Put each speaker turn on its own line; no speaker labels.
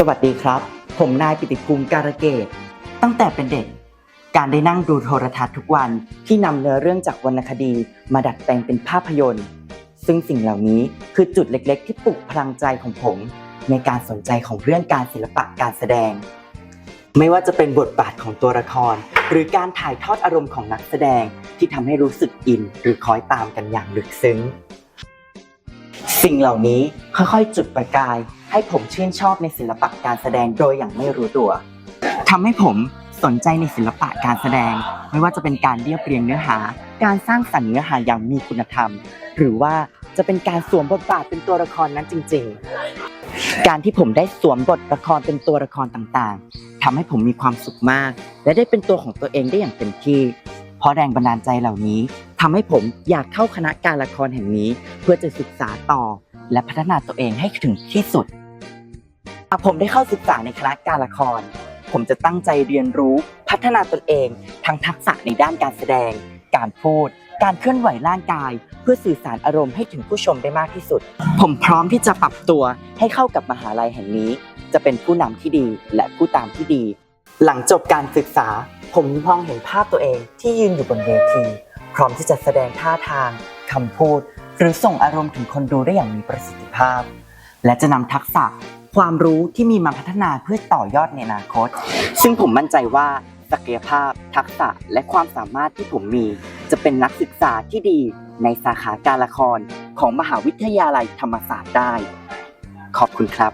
สวัสดีครับ ผมนายปิติภูมิการเกต ตั้งแต่เป็นเด็ก การได้นั่งดูโทรทัศน์ทุกวันที่นำเนื้อเรื่องจากวรรณคดีมาดัดแปลงเป็นภาพยนตร์ ซึ่งสิ่งเหล่านี้คือจุดเล็ก ๆ ที่ปลุกพลังใจของผม ในการสนใจของเรื่องการศิลปะการแสดง ไม่ว่าจะเป็นบทบาทของตัวละคร หรือการถ่ายทอดอารมณ์ของนักแสดงที่ทำให้รู้สึกอินหรือคอยตามกันอย่างลึกซึ้ง สิ่งเหล่านี้ค่อยๆจุดประกาย ให้ผมชื่นชอบในศิลปะการแสดงโดยอย่างไม่รู้ตัวทำให้ผมสนใจในศิลปะการแสดง ไม่ว่าจะเป็นการเรียบเรียงเนื้อหา การสร้างสรรค์เนื้อหาอย่างมีคุณธรรม หรือว่าจะเป็นการสวมบทบาทเป็นตัวละครนั้นจริง ๆ การที่ผมได้สวมบทละครเป็นตัวละครต่างๆทำให้ผมมีความสุขมาก และได้เป็นตัวของตัวเองได้อย่างเต็มที่ เพราะแรงบันดาลใจเหล่านี้ทำให้ผมอยากเข้าคณะการละครแห่งนี้ เพื่อจะศึกษาต่อ และพัฒนาตัวเองให้ถึงที่สุด หากผมได้เข้าศึกษาในคณะการละคร ผมจะตั้งใจเรียนรู้พัฒนาตนเอง ทั้งทักษะในด้านการแสดง การพูด การเคลื่อนไหวร่างกาย เพื่อสื่อสารอารมณ์ให้ถึงผู้ชมได้มากที่สุด ผมพร้อมที่จะปรับตัวให้เข้ากับมหาลัยแห่งนี้ จะเป็นผู้นำที่ดีและผู้ตามที่ดี หลังจบการศึกษา ผมมองเห็นภาพตัวเองที่ยืนอยู่บนเวทีพร้อมที่จะแสดงท่าทางคำพูด หรือส่งอารมณ์ถึงคนดูได้อย่างมีประสิทธิภาพ และจะนำทักษะ ความรู้ที่มีมาพัฒนาเพื่อต่อยอดในอนาคต ซึ่งผมมั่นใจว่าศักยภาพ ทักษะและความสามารถที่ผมมี จะเป็นนักศึกษาที่ดีในสาขาการละครของมหาวิทยาลัยธรรมศาสตร์ได้ ขอบคุณครับ